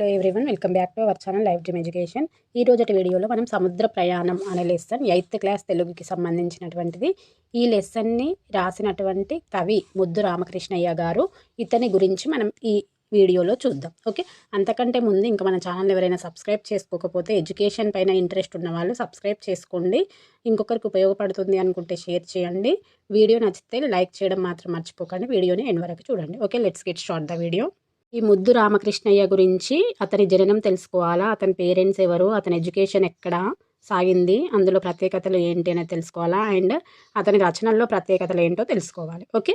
Hello everyone welcome back to our channel life dream education ఈ రోజటి వీడియోలో మనం సముద్ర ప్రయాణం అనే లెసన్ ఎయిత్ క్లాస్ తెలుగుకి సంబంధించినటువంటిది. ఈ లెసన్ని రాసినటువంటి కవి ముద్దు రామకృష్ణయ్య గారు ఇతని గురించి మనం ఈ వీడియోలో చూద్దాం. ఓకే అంతకంటే ముందు ఇంకా మన ఛానల్ ఎవరైనా సబ్స్క్రైబ్ చేసుకోకపోతే ఎడ్యుకేషన్ పైన ఇంట్రెస్ట్ ఉన్న వాళ్ళు సబ్స్క్రైబ్ చేసుకోండి. ఇంకొకరికి ఉపయోగపడుతుంది అనుకుంటే షేర్ చేయండి. వీడియో నచ్చితే లైక్ చేయడం మాత్రం మర్చిపోకండి. వీడియోని ఎన్ వరకు చూడండి. Okay let's get started the video ఈ ముద్దు రామకృష్ణయ్య గురించి అతని జననం తెలుసుకోవాలా? అతని పేరెంట్స్ ఎవరు? అతని ఎడ్యుకేషన్ ఎక్కడ సాగింది? అందులో ప్రత్యేకతలు ఏంటి అనేది తెలుసుకోవాలా? అండ్ అతని రచనల్లో ప్రత్యేకతలు ఏంటో తెలుసుకోవాలి. ఓకే?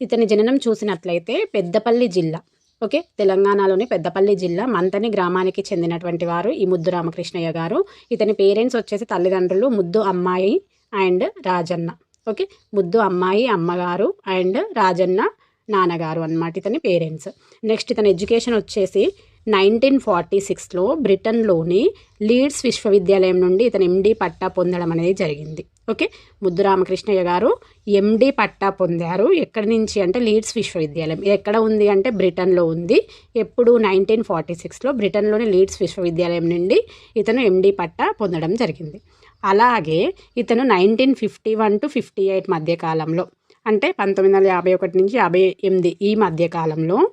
ఇతని జననం చూసినట్లయితే పెద్దపల్లి జిల్లా. ఓకే? తెలంగాణలోని పెద్దపల్లి జిల్లా మంతని గ్రామానికి చెందినటువంటి వారు ఈ ముద్దు రామకృష్ణయ్య గారు. ఇతని పేరెంట్స్ వచ్చేసి తల్లిదండ్రులు ముద్దు అమ్మాయి అండ్ రాజన్న. ఓకే? ముద్దు అమ్మాయి అమ్మగారు అండ్ రాజన్న నాన్నగారు అనమాట ఇతని పేరెంట్స్. నెక్స్ట్ ఇతని ఎడ్యుకేషన్ వచ్చేసి నైన్టీన్ ఫార్టీ సిక్స్లో బ్రిటన్లోని లీడ్స్ విశ్వవిద్యాలయం నుండి ఇతను ఎండి పట్టా పొందడం అనేది జరిగింది. ఓకే? ముద్దురామకృష్ణయ్య గారు ఎండి పట్టా పొందారు. ఎక్కడి నుంచి అంటే లీడ్స్ విశ్వవిద్యాలయం. ఎక్కడ ఉంది అంటే బ్రిటన్లో ఉంది. ఎప్పుడు నైన్టీన్ ఫార్టీ సిక్స్లో బ్రిటన్లోని లీడ్స్ విశ్వవిద్యాలయం నుండి ఇతను ఎండి పట్టా పొందడం జరిగింది. అలాగే ఇతను nineteen fifty one to fifty eight మధ్యకాలంలో అంటే పంతొమ్మిది వందల యాభై ఒకటి నుంచి యాభై ఎనిమిది ఈ మధ్యకాలంలో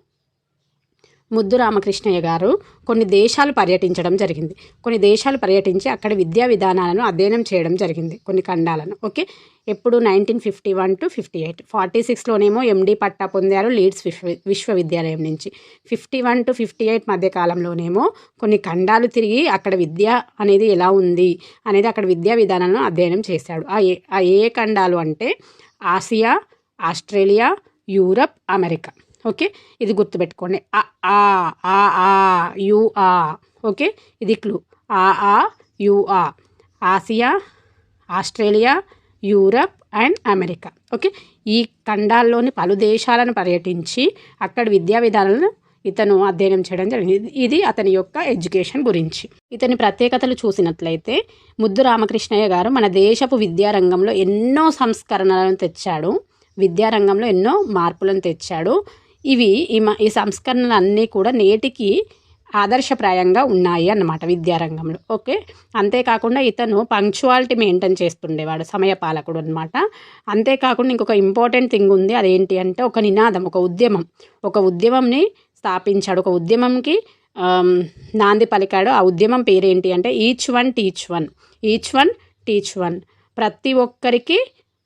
ముద్దు రామకృష్ణయ్య గారు కొన్ని దేశాలు పర్యటించడం జరిగింది. కొన్ని దేశాలు పర్యటించి అక్కడ విద్యా విధానాలను అధ్యయనం చేయడం జరిగింది. కొన్ని ఖండాలను. ఓకే? ఎప్పుడు nineteen fifty one to fifty eight. Forty సిక్స్లోనేమో MD పట్టా పొందారు లీడ్స్ విశ్వ విశ్వవిద్యాలయం నుంచి. Fifty one to fifty eight మధ్యకాలంలోనేమో కొన్ని ఖండాలు తిరిగి అక్కడ విద్య అనేది ఎలా ఉంది అనేది అక్కడ విద్యా విధానాలను అధ్యయనం చేశాడు. ఆ ఏ ఆ ఏ ఖండాలు అంటే Asia Australia Europe America. Okay? ఇది గుర్తుపెట్టుకోండి. ఆ ఆ ఆ ఆ యు ఆ. ఓకే? ఇది క్లూ. ఆ ఆ యు ఆ. Asia Australia Europe and America. Okay? ఈ ఖండాల్లోని పలు దేశాలను పర్యటించి అక్కడ విద్యా విధానాలను ఇతను అధ్యయనం చేయడం జరిగింది. ఇది అతని యొక్క ఎడ్యుకేషన్ గురించి. ఇతని ప్రత్యేకతలు చూసినట్లయితే ముద్దు రామకృష్ణయ్య గారు మన దేశపు విద్యారంగంలో ఎన్నో సంస్కరణలను తెచ్చాడు. విద్యారంగంలో ఎన్నో మార్పులను తెచ్చాడు. ఇవి ఈ ఈ సంస్కరణలు అన్నీ కూడా నేటికి ఆదర్శప్రాయంగా ఉన్నాయి అన్నమాట విద్యారంగంలో. ఓకే? అంతేకాకుండా ఇతను పంక్చువాలిటీ మెయింటైన్ చేస్తుండేవాడు సమయపాలకుడు అనమాట అంతేకాకుండా ఇంకొక ఇంపార్టెంట్ థింగ్ ఉంది అదేంటి అంటే ఒక నినాదం ఒక ఉద్యమం. ఒక ఉద్యమంని స్థాపించాడు. ఒక ఉద్యమంకి నాంది పలికాడు. ఆ ఉద్యమం పేరేంటి అంటే each one teach one. Each one teach one. ప్రతి ఒక్కరికి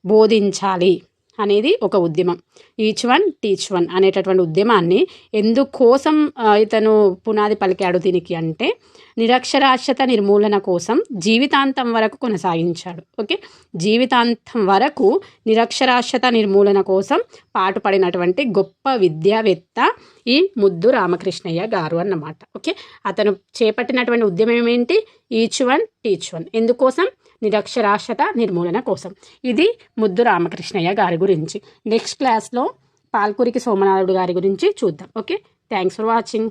బోధించాలి. అనేది ఒక ఉద్యమం. ఈచ్ వన్ టీచ్ వన్ అనేటటువంటి ఉద్యమాన్ని ఎందుకోసం ఇతను పునాది పలికాడు దీనికి అంటే నిరక్షరాస్యత నిర్మూలన కోసం జీవితాంతం వరకు కొనసాగించాడు. ఓకే? జీవితాంతం వరకు నిరక్షరాస్యత నిర్మూలన కోసం పాటుపడినటువంటి గొప్ప విద్యావేత్త ఈ ముద్దు రామకృష్ణయ్య గారు అన్నమాట. ఓకే? అతను చేపట్టినటువంటి ఉద్యమం ఏంటి ఈచ్ వన్ టీచ్ వన్. ఎందుకోసం? నిరక్షరాస్యత నిర్మూలన కోసం. ఇది ముద్దు రామకృష్ణయ్య గారి గురించి. నెక్స్ట్ క్లాస్లో పాల్కురికి సోమనాథుడు గారి గురించి చూద్దాం. ఓకే? Thanks for watching.